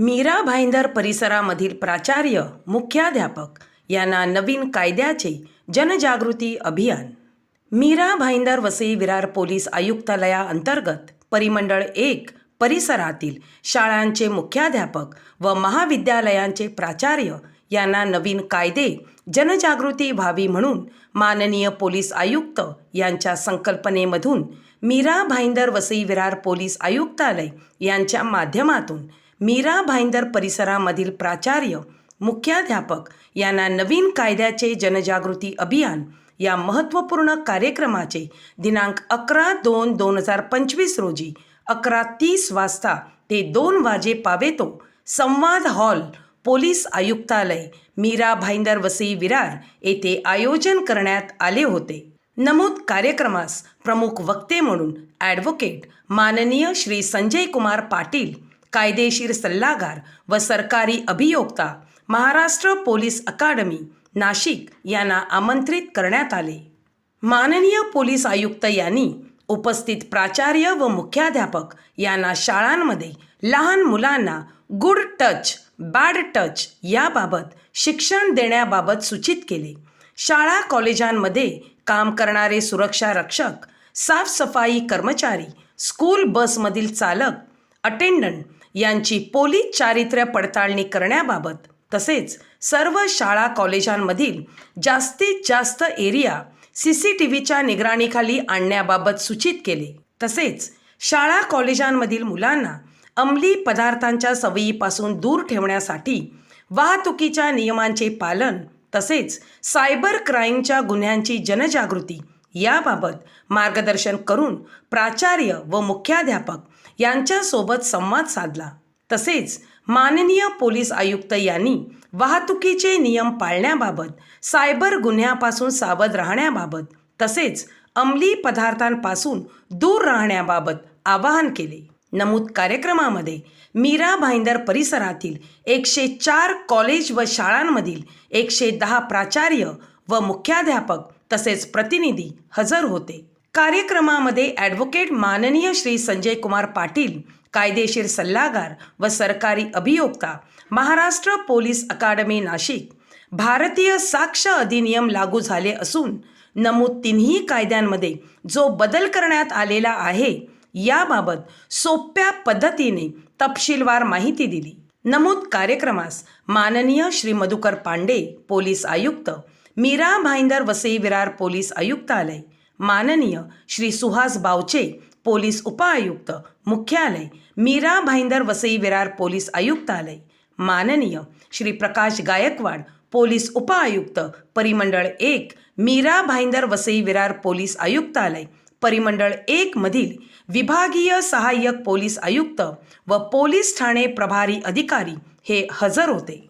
मीरा भाईंदर परिसरामधील प्राचार्य मुख्याध्यापक यांना नवीन कायद्याचे जनजागृती अभियान. मीरा भाईंदर वसई विरार पोलीस आयुक्तालयाअंतर्गत परिमंडळ एक परिसरातील शाळांचे मुख्याध्यापक व महाविद्यालयांचे प्राचार्य यांना नवीन कायदे जनजागृती व्हावी म्हणून माननीय पोलीस आयुक्त यांच्या संकल्पनेमधून मीरा भाईंदर वसई विरार पोलीस आयुक्तालय यांच्या माध्यमातून मीरा भाईंदर परिसरामधील प्राचार्य मुख्याध्यापक यांना नवीन कायद्याचे जनजागृती अभियान या महत्त्वपूर्ण कार्यक्रमाचे दिनांक अकरा दोन दोन हजार पंचवीस रोजी अकरा तीस वाजता ते दोन वाजे पावेतो संवाद हॉल पोलीस आयुक्तालय मीरा भाईंदर वसई विरार येथे आयोजन करण्यात आले होते. नमूद कार्यक्रमास प्रमुख वक्ते म्हणून ॲडव्होकेट माननीय श्री संजय कुमार पाटील कायदेशीर सल्लागार व सरकारी अभियोक्ता महाराष्ट्र पोलीस अकादमी नाशिक यांना आमंत्रित करण्यात आले. माननीय पोलीस आयुक्त यांनी उपस्थित प्राचार्य व मुख्याध्यापक यांना शाळांमध्ये लहान मुलांना गुड टच बॅड टच याबाबत शिक्षण देण्याबाबत सूचित केले. शाळा कॉलेजांमध्ये काम करणारे सुरक्षा रक्षक साफसफाई कर्मचारी स्कूल बसमधील चालक अटेंडंट यांची पोलीस चारित्र्य पडताळणी करण्याबाबत. तसेच सर्व शाळा कॉलेजांमधील जास्तीत जास्त एरिया सी सी टी व्हीच्या निगराणीखाली आणण्याबाबत सूचित केले. तसेच शाळा कॉलेजांमधील मुलांना अंमली पदार्थांच्या सवयीपासून दूर ठेवण्यासाठी वाहतुकीच्या नियमांचे पालन तसेच सायबर क्राईमच्या गुन्ह्यांची जनजागृती याबाबत मार्गदर्शन करून प्राचार्य व मुख्याध्यापक यांच्यासोबत संवाद साधला. तसेच माननीय पोलीस आयुक्त यांनी वाहतुकीचे नियम पाळण्याबाबत सायबर गुन्ह्यापासून सावध राहण्याबाबत तसेच अंमली पदार्थांपासून दूर राहण्याबाबत आवाहन केले. नमूद कार्यक्रमामध्ये मीरा भाईंदर परिसरातील एकशे चार कॉलेज व शाळांमधील एकशे दहा प्राचार्य व मुख्याध्यापक तसेच प्रतिनिधी हजर होते. कार्यक्रमामध्ये ॲडव्होकेट माननीय श्री संजय कुमार पाटील कायदेशीर सल्लागार व सरकारी अभियोक्ता महाराष्ट्र पोलीस अकादमी नाशिक भारतीय साक्ष अधिनियम लागू झाले असून नमूद तिन्ही कायद्यांमध्ये जो बदल करण्यात आलेला आहे याबाबत सोप्या पद्धतीने तपशीलवार माहिती दिली. नमूद कार्यक्रमास माननीय श्री मधुकर पांडे पोलीस आयुक्त मीरा भाईंदर वसई विरार पोलीस आयुक्तालय माननीय श्री सुहास बावचे पोलीस उपआयुक्त मुख्यालय मीरा भाईंदर वसई विरार पोलीस आयुक्तालय. माननीय श्री प्रकाश गायकवाड पोलीस उपआयुक्त परिमंडळ एक मीरा भाईंदर वसई विरार पोलीस आयुक्तालय. परिमंडळ एक मधील विभागीय सहाय्यक पोलीस आयुक्त व पोलीस ठाणे प्रभारी अधिकारी हे हजर होते.